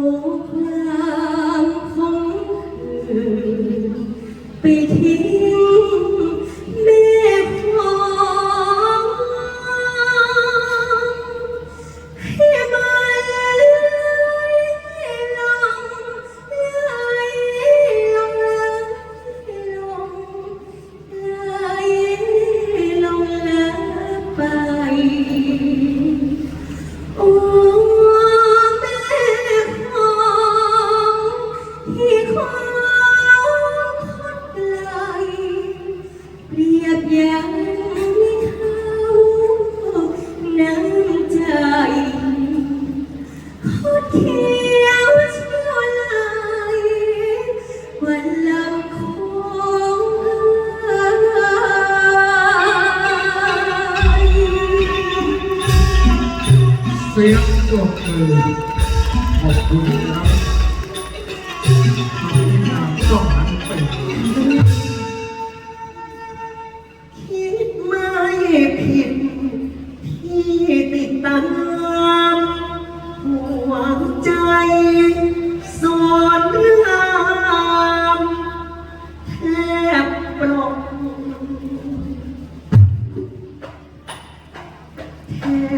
Música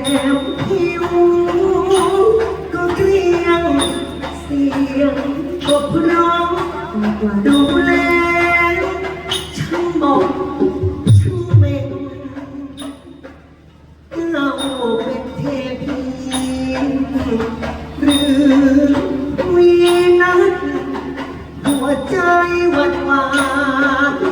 มผิว ก็เรียงเสียงก็เพร้องดูแลช่างบอกช่างเม่งเราเป็นเทพีหรือวีนัสหัวใจวั่นวาน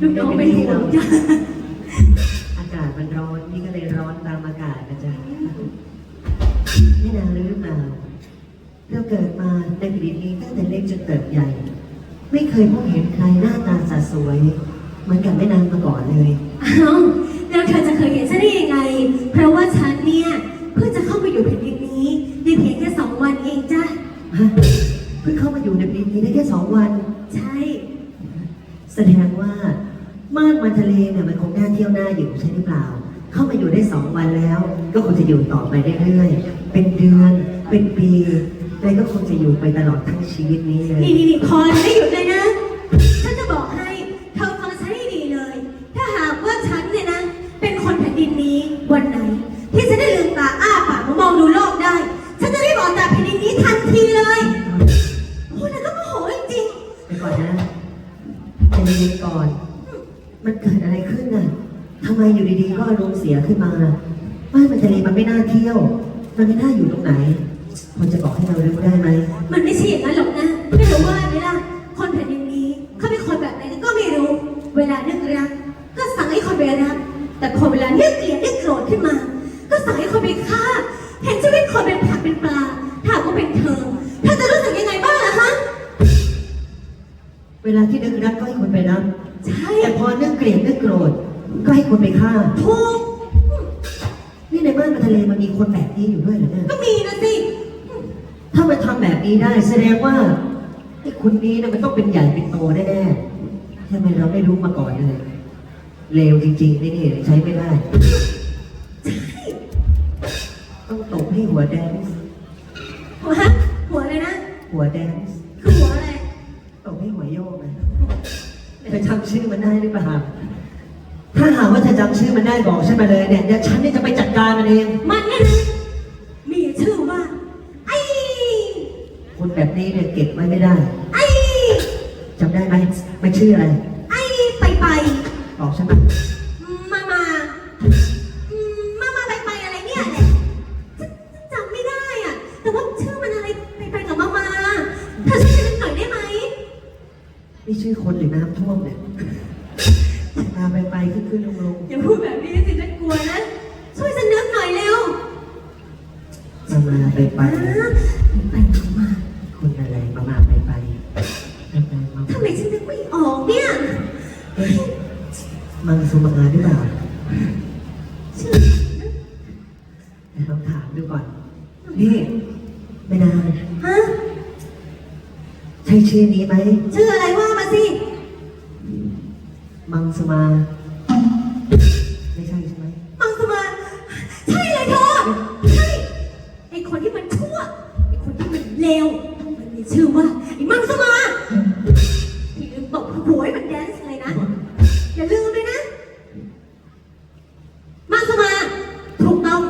ลูกน้องเป็นห่วงจ้ะอากาศมันร้อนนี่ก็เลยร้อนตามอากาศนะจ๊ะนี่นางหรือเปล่าเราเกิดมาในแผ่นดินนี้ตั้งแต่เล็กจนเติบใหญ่ ไม่เคยพบเห็นใครหน้าตาสะสวยเหมือนกับแม่นางมาก่อนเลยอ้าวแล้วเธอจะเคยเห็นฉันได้ยังไง เพราะว่าฉันเนี่ยเพื่อจะเข้าไปอยู่แผ่นดินนี้ในเพียงแค่สองวันเองจ้ะเพื่อเข้ามาอยู่ในแผ่นดินนี้ได้แค่สองวัน ใช่ แสดง วันทะเลเนี่ยมันคงน่าเที่ยวน่าอยู่ใช่หรือเปล่า เข้ามาอยู่ได้สองวันแล้ว ก็คงจะอยู่ต่อไปเรื่อยๆ เป็นเดือน เป็นปี และก็คงจะอยู่ไปตลอดทั้งชีวิตนี้เลย นี่นี่นี่พอไม่หยุดเลยนะ มันเกิดอะไรขึ้นน่ะทำไมอยู่ดีๆ ก็อารมณ์เสียขึ้นมาบ้านมันทะเลมันไม่น่าเที่ยว มันไม่น่าอยู่ตรงไหนพอจะบอกให้เรารู้ได้ไหม มันไม่ใช่อย่างนั้นหรอกนะ ไม่รู้ว่าไหมล่ะ คนแผ่นดินนี้เขาเป็นคนแบบไหนก็ไม่รู้ เวลานึกรัก ก็สั่งให้คนไปรักแต่พอเวลานึกเกลียดนึกโกรธขึ้นมา ก็สั่งให้คนไปฆ่า เกลียดนึกโกรธ ก็ให้คนไปฆ่าถูกนี่ในบ้านมันทะเลมันมีคนแบบนี้อยู่ด้วยเหรอเนี่ย ก็มีนะสิ ถ้ามันทำแบบนี้ได้แสดงว่าไอ้คนนี้นะมันต้องเป็นใหญ่เป็นโตแน่ๆทำไมเราไม่รู้มาก่อนเลยเลวจริงๆนี่นี่ใช้ไม่ได้ ต้องตบให้หัวแดนซ์หัวฮะหัวอะไรนะ หัวแดนซ์คือหัวอะไร ตบให้หัวโยกนะ เธอจำชื่อมันได้หรือเปล่าถ้าหากว่าเธอจำชื่อมันได้บอกฉันมาเลยเนี่ยเดี๋ยวฉันเนี่ยจะไปจัดการมันเอง มันเนี่ยนะมีชื่อว่า ไอ้ คนแบบนี้เนี่ยเก็บไว้ไม่ได้ไอ้จำได้ไหมมันชื่ออะไร ไอ้ไปไปบอกฉันมามา นี่ชื่อคนหรือน้ำท่วมเนี่ยมาไปไปขึ้นขึ้นลงลงอย่าพูดแบบนี้สิฉันกลัวนะ ช่วยฉันนึกหน่อยเร็วมามาไปไปอ่าไปมามาคนอะไรมามาไปไปไปไปมาทำไมฉันนึกไม่ออกเนี่ยเอ๊ะมังสุมาหรือเปล่าชื่อเดี๋ยวลองถามดูก่อน นี่ไม่นานฮะใช่ชื่อนี้ไหม ชื่ออะไรว่ามาสิ มังสุมา ไม่ใช่ใช่ไหม มังสมา ใช่เลยเธอ ใช่ ไอคนที่มันชั่ว ไอคนที่มันเลว มันมีชื่อว่าไอมังสมาที่ลืมตบหัวให้มันแดนซ์เลยนะ อย่าลืมเลยนะ มังสมา ถูกต้อง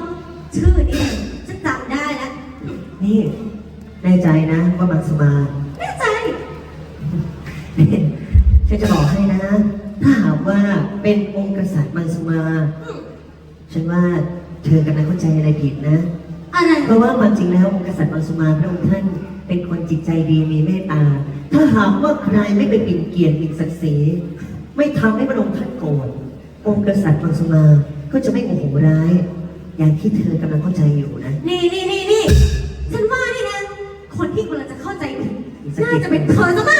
ชื่อนี่ฉันจำได้แล้ว นี่แน่ใจนะว่ามังสุมา แน่ใจ นี่ฉันจะบอกให้นะ ถ้าหากว่า เป็นองค์กษัตริย์มังสุมาอืมฉันว่าเธอกำลังเข้าใจอะไรผิดนะ อะไรเพราะว่าความจริงแล้วองค์กษัตริย์มังสุมาพระองค์ท่านเป็นคนจิตใจดีมีเมตตา ถ้าหากว่าใครไม่ไปปิ่นเกลียดปิ่นศักดิ์ศรีไม่ทำให้พระองค์ท่านโกรธองค์กษัตริย์มังสุมาก็จะไม่โมโหร้าย อย่างที่เธอกำลังเข้าใจอยู่นะ นี่นี่นี่นี่ฉันว่านี่นะ คนที่กำลังจะเข้าใจผิดน่าจะเป็นเธอซะมาก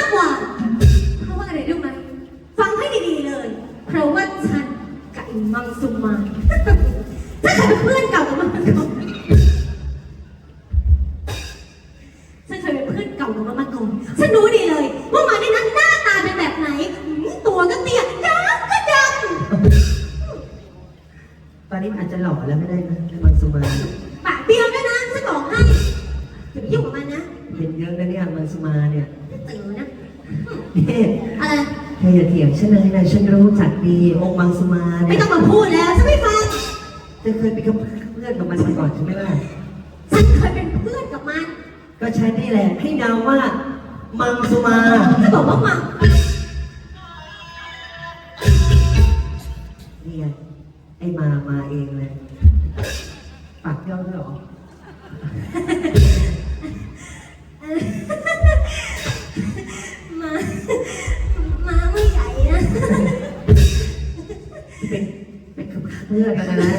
อนนี้อาจจะหล่อแล้วไม่ได้นะมังสุมาำปากเบี้ยวด้วยนะฉันบอกให้อย่าไปยุ่งกับมันนะเห็นเยอะนะเนี่ยมังสุมาเนี่ยตื่นนะนี่อะไรเธออย่าเถียงฉันเลยนะฉันรู้จักดีองค์มังสุมาไม่เนี่ยต้องมาพูดแล้วฉันไม่ฟังเธอเคยเป็นเพื่อนกับมันมาก่อนใช่ไหมล่ะฉันเคยเป็นเพื่อนกับมัน ก็ฉันนี่แหละให้เดาว่า มังสุมาถ้าบอกว่ามังนี่ไง ไอ้มามาเองเลย ปากย่อด้วยเหรอ มา มาไม่ใหญ่นะ เป็นเป็นคำเลือกกันนะ